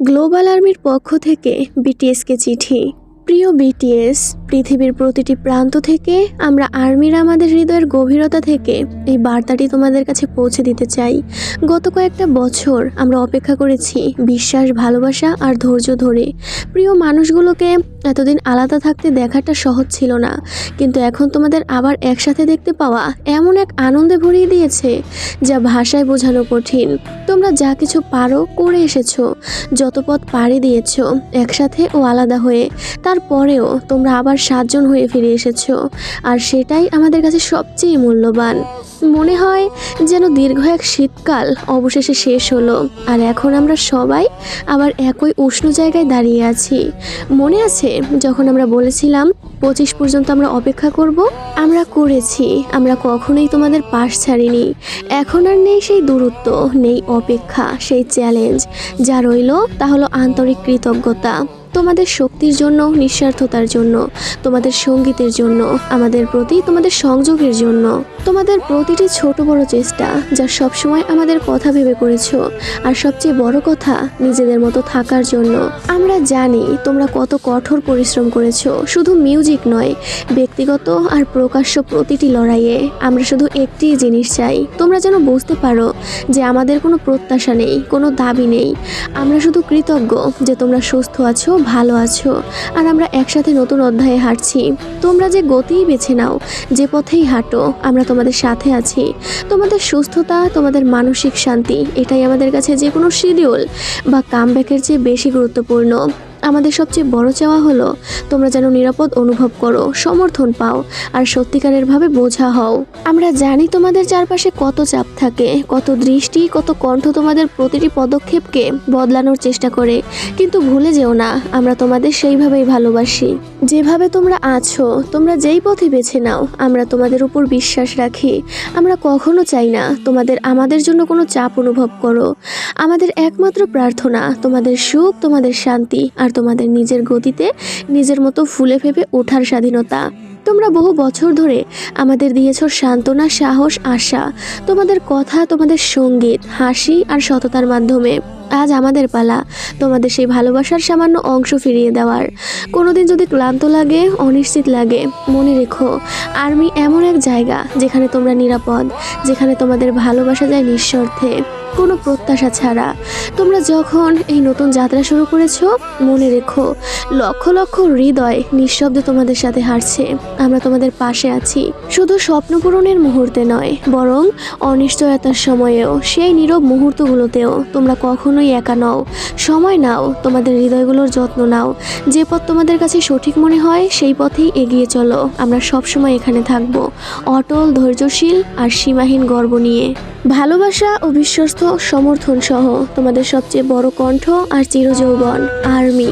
Global আর্মির পক্ষ থেকে বিটিএসকে চিঠি। প্রিয় বিটিএস, পৃথিবীর প্রতিটি প্রান্ত থেকে আমরা আর্মিরা আমাদের হৃদয়ের গভীরতা থেকে এই বার্তাটি তোমাদের কাছে পৌঁছে দিতে চাই। গত কয়েকটা বছর আমরা অপেক্ষা করেছি বিশ্বাস, ভালোবাসা আর ধৈর্য ধরে। প্রিয় মানুষগুলোকে এতদিন আলাদা থাকতে দেখাটা সহজ ছিল না, কিন্তু এখন তোমাদের আবার একসাথে দেখতে পাওয়া এমন এক আনন্দে ভরিয়ে দিয়েছে, যা ভাষায় বোঝানো কঠিন। তোমরা যা কিছু পারো করে এসেছ, যত পথ পাড়ি দিয়েছ একসাথে ও আলাদা হয়ে, তারপরেও তোমরা আবার সাতজন হয়ে ফিরে এসেছ, আর সেটাই আমাদের কাছে সবচেয়ে মূল্যবান। মনে হয় যেন দীর্ঘ এক শীতকাল অবশেষে শেষ হলো, আর এখন আমরা সবাই আবার একই উষ্ণ জায়গায় দাঁড়িয়ে আছি। মনে আছে যখন আমরা বলেছিলাম পঁচিশ পর্যন্ত আমরা অপেক্ষা করব? আমরা করেছি। আমরা কখনোই তোমাদের পাশ ছাড়িনি। এখন আর নেই সেই দূরত্ব, নেই অপেক্ষা, সেই চ্যালেঞ্জ যা রইল তা হলো আন্তরিক কৃতজ্ঞতা। তোমাদের শক্তির জন্য, নিঃস্বার্থতার জন্য, তোমাদের সঙ্গীতের জন্য, আমাদের প্রতি তোমাদের সংযোগের জন্য। তোমাদের প্রতিটি ছোট বড় চেষ্টা যা সবসময় আমাদের কথা ভেবে করেছ, আর সবচেয়ে বড় কথা নিজেদের মতো থাকার জন্য। আমরা জানি তোমরা কত কঠোর পরিশ্রম করেছ, শুধু মিউজিক নয়, ব্যক্তিগত আর প্রকাশ্য প্রতিটি লড়াইয়ে আমরা শুধু একটি জিনিস চাই। তোমরা যেন বুঝতে পারো যে আমাদের কোনো প্রত্যাশা নেই, কোনো দাবি নেই। আমরা শুধু কৃতজ্ঞ যে তোমরা সুস্থ আছো ভালো আছো। আর আমরা একসাথে নতুন অধ্যায়ে হাঁটছি। তোমরা যে গতিই বেছে নাও, যে পথেই হাঁটো, আমরা তোমাদের সাথে আছি। তোমাদের সুস্থতা, তোমাদের মানসিক শান্তি, এটাই আমাদের কাছে যে কোনো শিডিউল বা কামব্যাকের চেয়ে বেশি গুরুত্বপূর্ণ। আমাদের সবচেয়ে বড় চাওয়া হলো, তোমরা যেন নিরাপদ অনুভব করো, সমর্থন পাও, আর সত্যিকারের ভাবে বোঝা হও। আমরা জানি তোমাদের চারপাশে কত চাপ থাকে, কত দৃষ্টি, কত কণ্ঠ তোমাদের প্রতিটি পদক্ষেপকে বদলানোর চেষ্টা করে। কিন্তু ভুলে যেও না, আমরা তোমাদের সেইভাবেই ভালোবাসি। যেভাবে তোমরা আছো, তোমরা যেই পথে বেছে নাও, আমরা তোমাদের উপর বিশ্বাস রাখি। আমরা কখনো চাই না, তোমাদের আমাদের জন্য কোনো চাপ অনুভব করো। আমাদের একমাত্র প্রার্থনা, তোমাদের সুখ, তোমাদের শান্তি, আর তোমাদের নিজের গতিতে নিজের মতো ফুলে ফেপে ওঠার স্বাধীনতা। তোমরা বহু বছর ধরে আমাদের দিয়েছ সান্ত্বনা, সাহস, আশা। তোমাদের কথা, তোমাদের সংগীত, হাসি, আর সততার মাধ্যমে। আজ আমাদের পালা। তোমাদের সেই ভালোবাসার সামান্য অংশ ফিরিয়ে দেওয়ার। কোনোদিন যদি ক্লান্ত লাগে, অনিশ্চিত লাগে, মনে রেখো, আর্মি এমন এক জায়গা যেখানে তোমরা নিরাপদ, যেখানে তোমাদের ভালোবাসা যায় নিঃস্বার্থে কোনো প্রত্যাশা ছাড়া। তোমরা যখন এই নতুন যাত্রা শুরু করেছ, মনে রেখো, লক্ষ লক্ষ হৃদয় নিঃশব্দে তোমাদের সাথে হারছে। আমরা তোমাদের পাশে আছি। শুধু স্বপ্ন পূরণের মুহূর্তে নয়, বরং অনিশ্চয়তার সময়েও, সেই নীরব মুহূর্তগুলোতেও তোমরা কখনোই একা নও। সময় নাও, তোমাদের হৃদয়গুলোর যত্ন নাও। যে পথ তোমাদের কাছে সঠিক মনে হয়, সেই পথেই এগিয়ে চলো। আমরা সবসময় এখানে থাকব, অটল, ধৈর্যশীল আর সীমাহীন গর্ব নিয়ে। ভালোবাসা ও বিশ্বস্ত সমর্থন সহ তোমাদের সবচেয়ে বড় কণ্ঠ আর চিরযৌবন, আর্মি।